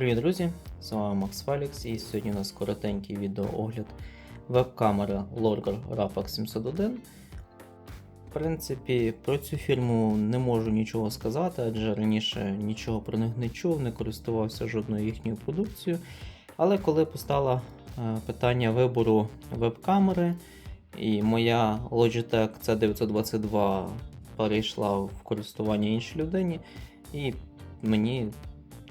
Привіт, друзі! З вами Макс Фелікс і сьогодні у нас коротенький відеоогляд веб-камери Lorger Rafax 701. В принципі, про цю фірму не можу нічого сказати, адже раніше нічого про них не чув, не користувався жодною їхньою продукцією. Але коли постало е, питання вибору веб-камери, і моя Logitech C922 перейшла в користування іншій людині, і мені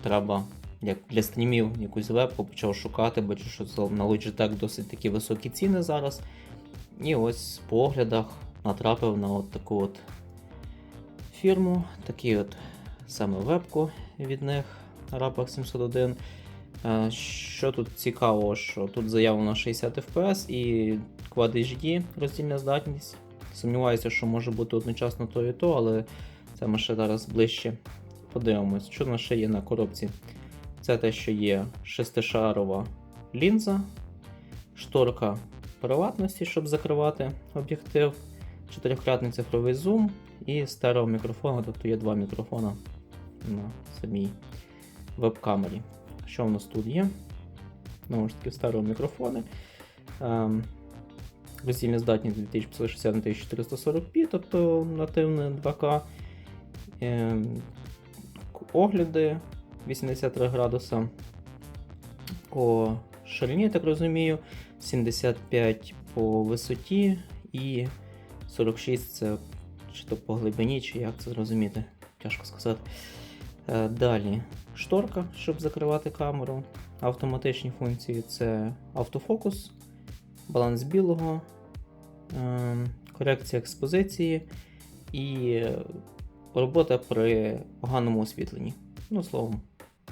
треба як для стрімів якусь вебку почав шукати, бачу, що це на Logitech досить такі високі ціни зараз. І ось по оглядах натрапив на от таку от фірму, такий от саме вебку від них Rapax 701. Е, Що тут цікаво, що тут заявлено 60 FPS і Quad HD роздільна здатність. Сумніваюся, що може бути одночасно то і то, але це ми ще зараз ближче подивимось. Що в нас ще є на коробці? Це те, що є шестишарова лінза, шторка приватності, щоб закривати об'єктив, чотирикратний цифровий зум і стереомікрофон, тобто є два мікрофона на самій веб-камері. Що в нас тут є? Знову ж таки, стереомікрофони. Ем, Роздільна здатність 2560 на 1440p, тобто нативне 2К. Ем, Огляди 83 градуса. По ширині, так розумію, 75 по висоті і 46 це чи то по глибині, чи як це зрозуміти, тяжко сказати. Е, Далі шторка, щоб закривати камеру. Автоматичні функції це автофокус, баланс білого, е, корекція експозиції і робота при поганому освітленні. Ну, словом,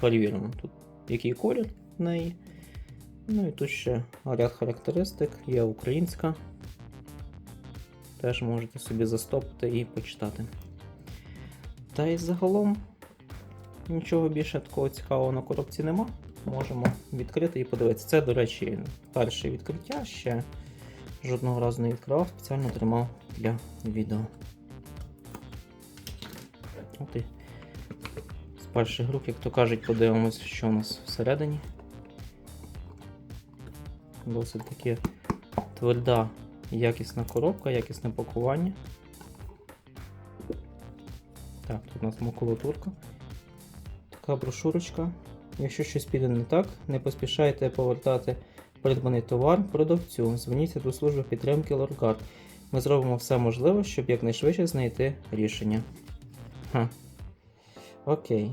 перевіримо тут, який колір в неї. Ну і тут ще ряд характеристик, є українська. Теж можете собі застопити і почитати. Та й загалом нічого більше такого цікавого на коробці нема. Можемо відкрити і подивитися. Це, до речі, перше відкриття. Ще жодного разу не відкривав, спеціально тримав для відео. От і перших рук, як то кажуть, подивимось, що у нас всередині. Досить таки тверда, якісна коробка, якісне пакування. Так, тут у нас макулатурка. Така брошурочка. Якщо щось піде не так, не поспішайте повертати придбаний товар продавцю. Зверніться до служби підтримки Лоргар. Ми зробимо все можливе, щоб якнайшвидше знайти рішення. Ха. Окей.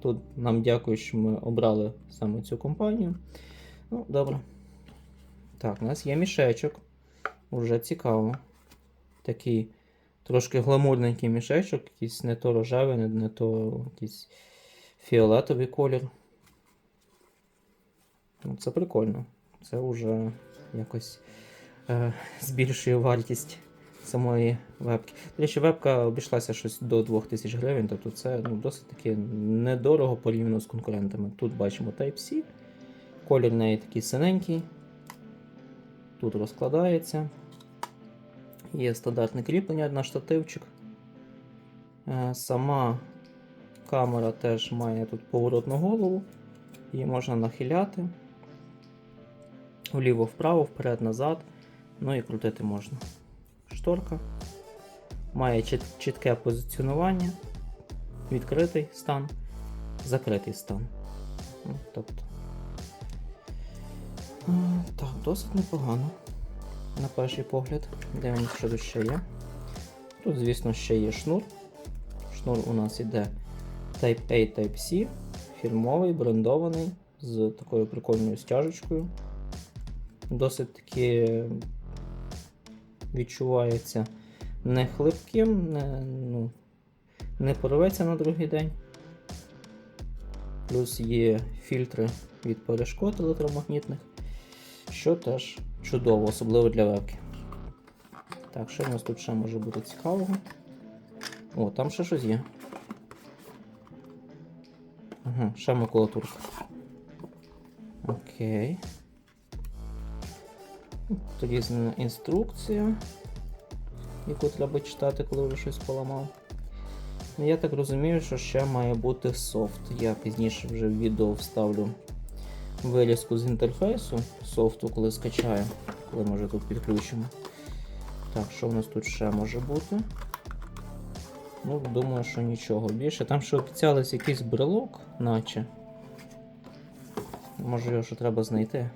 Тут нам дякую, що ми обрали саме цю компанію. Ну, добре. Так, у нас є мішечок. Уже цікаво. Такий трошки гламурненький мішечок, якийсь не то рожевий, не, то якийсь фіолетовий колір. Ну, Це прикольно. Це вже якось е, збільшує вартість самої вебки. До речі, вебка обійшлася щось до 2000 гривень, тобто це ну, досить таки недорого порівняно з конкурентами. Тут бачимо Type-C, колір в неї такий синенький. Тут розкладається. Є стандартне кріплення на штативчик. Е, Сама камера теж має тут поворотну голову, її можна нахиляти вліво-вправо, вперед-назад, ну і крутити можна шторка. Має чіт чітке позиціонування, відкритий стан, закритий стан. Ну, тобто, Так, досить непогано. На перший погляд. Дивимося, що тут ще є. Тут, звісно, ще є шнур. Шнур у нас іде Type A Type-C, фірмовий, брендований, з такою прикольною стяжечкою. Досить таки відчувається не хлипким, не, ну, не порветься на другий день. Плюс є фільтри від перешкод електромагнітних, що теж чудово, особливо для вебки. Так, що в нас тут ще може бути цікавого? О, там ще щось є. Ага, ще макулатурка. Окей. Тоді інструкція, яку треба читати, коли вже щось поламав. Я так розумію, що ще має бути софт. Я пізніше вже в відео вставлю вирізку з інтерфейсу софту, коли скачаю, коли ми вже тут підключимо. Так, що в нас тут ще може бути? Ну, думаю, що нічого більше. Там ще обіцялись якийсь брелок, наче. Може його ще треба знайти.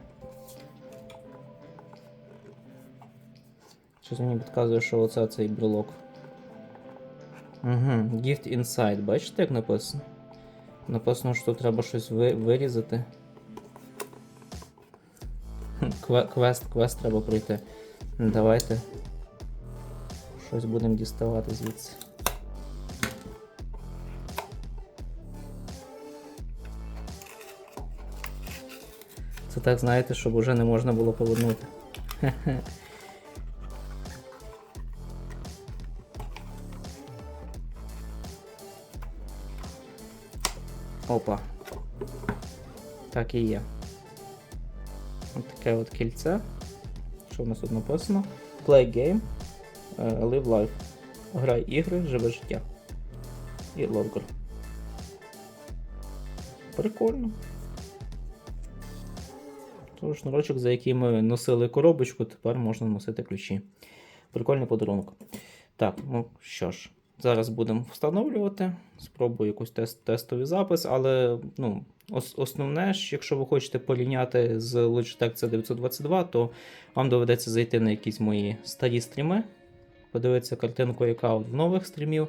Щось мені підказує, що оце цей брелок. Угу, Gift Inside. Бачите, як написано? Написано, що треба щось ви- вирізати. Кве- Квест, квест треба пройти. Давайте. Щось будемо діставати звідси. Це так, знаєте, щоб уже не можна було повернути. Опа. Так і є. Ось таке от кільце. Що в нас тут написано? Play game, е, live life. Грай ігри, живе життя. І логер. Прикольно. Тож шнурочок, за який ми носили коробочку, тепер можна носити ключі. Прикольний подарунок. Так, ну що ж, зараз будемо встановлювати. Спробую якийсь тест, тестовий запис, але ну, ос- основне ж, якщо ви хочете порівняти з Logitech C922, то вам доведеться зайти на якісь мої старі стріми, подивитися картинку, яка в нових стрімів,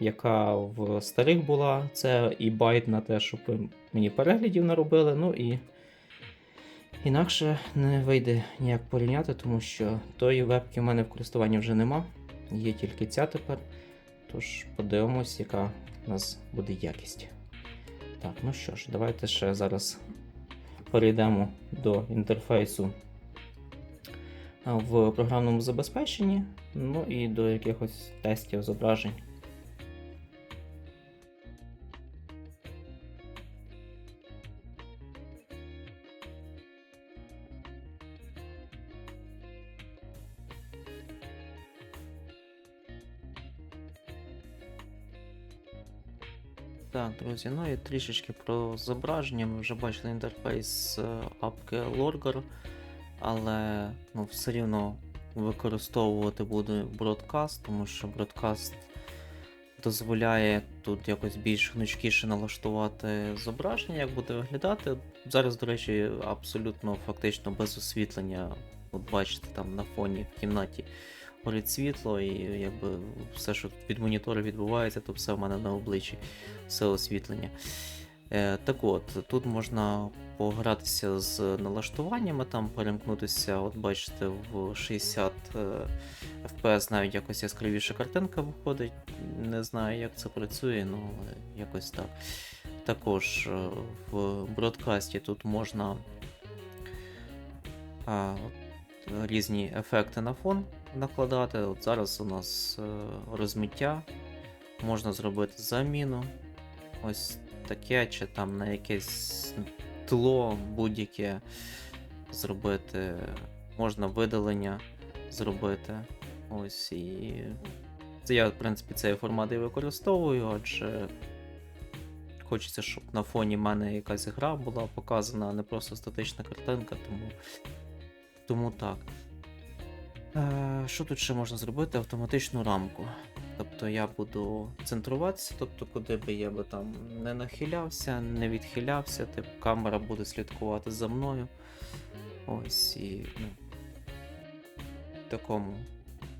яка в старих була. Це і байт на те, щоб ви мені переглядів наробили. Ну і інакше не вийде ніяк порівняти, тому що тої вебки в мене в користуванні вже нема. Є тільки ця тепер. Тож подивимось, яка у нас буде якість. Так, ну що ж, давайте ще зараз перейдемо до інтерфейсу в програмному забезпеченні, ну і до якихось тестів зображень. Так, друзі, ну і трішечки про зображення. Ми вже бачили інтерфейс е, апки Lorger, але ну, все рівно використовувати буду Broadcast, тому що Broadcast дозволяє тут якось більш гнучкіше налаштувати зображення, як буде виглядати. Зараз, до речі, абсолютно фактично без освітлення. От бачите, там на фоні в кімнаті горить світло, і якби все, що від монітору відбувається, то все в мене на обличчі, все освітлення. Е, так от, тут можна погратися з налаштуваннями, там перемкнутися, от бачите, в 60 е, FPS навіть якось яскравіша картинка виходить. Не знаю, як це працює, ну якось так. Також е, в бродкасті тут можна а, різні ефекти на фон накладати. От зараз у нас е, розмиття. Можна зробити заміну. Ось таке, чи там на якесь тло будь-яке зробити. Можна видалення зробити. Ось і. Це я, в принципі, цей формат і використовую, адже хочеться, щоб на фоні мене якась гра була показана, а не просто статична картинка, тому, тому так. Е, Що тут ще можна зробити? Автоматичну рамку. Тобто я буду центруватися, тобто куди би я би там не нахилявся, не відхилявся, типу камера буде слідкувати за мною. Ось і ну, в такому,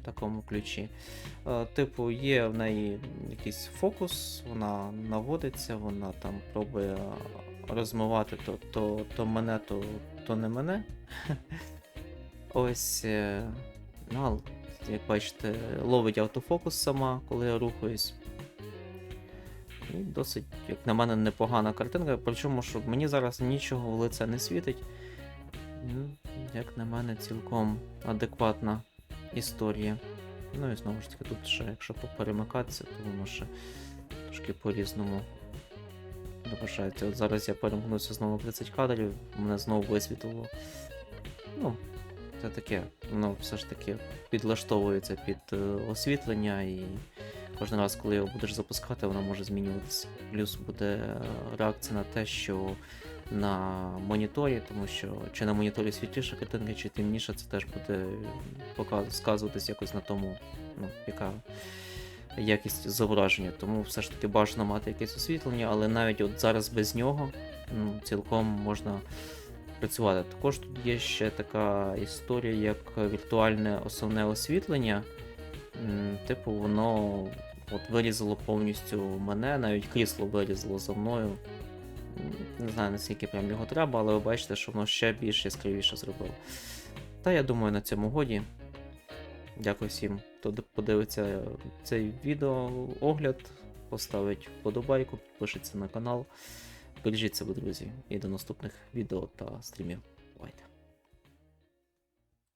такому ключі. Е, Типу, є в неї якийсь фокус, вона наводиться, вона там пробує розмивати то, то, то мене, то, то не мене. Ось. Ну, як бачите, ловить автофокус сама, коли я рухаюсь. І досить, як на мене, непогана картинка. Причому, що мені зараз нічого в лице не світить. Ну, Як на мене, цілком адекватна історія. Ну і знову ж таки, тут ще, якщо поперемикатися, то воно ще трошки по-різному доважається. От зараз я перемкнувся знову 30 кадрів, мене знову висвітлило. Ну, це таке, воно все ж таки підлаштовується під е, освітлення і кожен раз, коли його будеш запускати, вона може змінюватися. Плюс буде е, реакція на те, що на моніторі, тому що чи на моніторі світліша картинка, чи темніша, це теж буде сказуватись якось на тому, ну, яка якість зображення. Тому все ж таки бажано мати якесь освітлення, але навіть от зараз без нього ну, цілком можна працювати. Також тут є ще така історія, як віртуальне основне освітлення. Типу, воно от вирізало повністю мене, навіть крісло вирізало за мною. Не знаю, наскільки прям його треба, але ви бачите, що воно ще більш яскравіше зробило. Та я думаю, на цьому годі. Дякую всім, хто подивиться цей відео огляд, поставить вподобайку, підпишеться на канал. Бережіть себе, друзі, і до наступних відео та стрімів.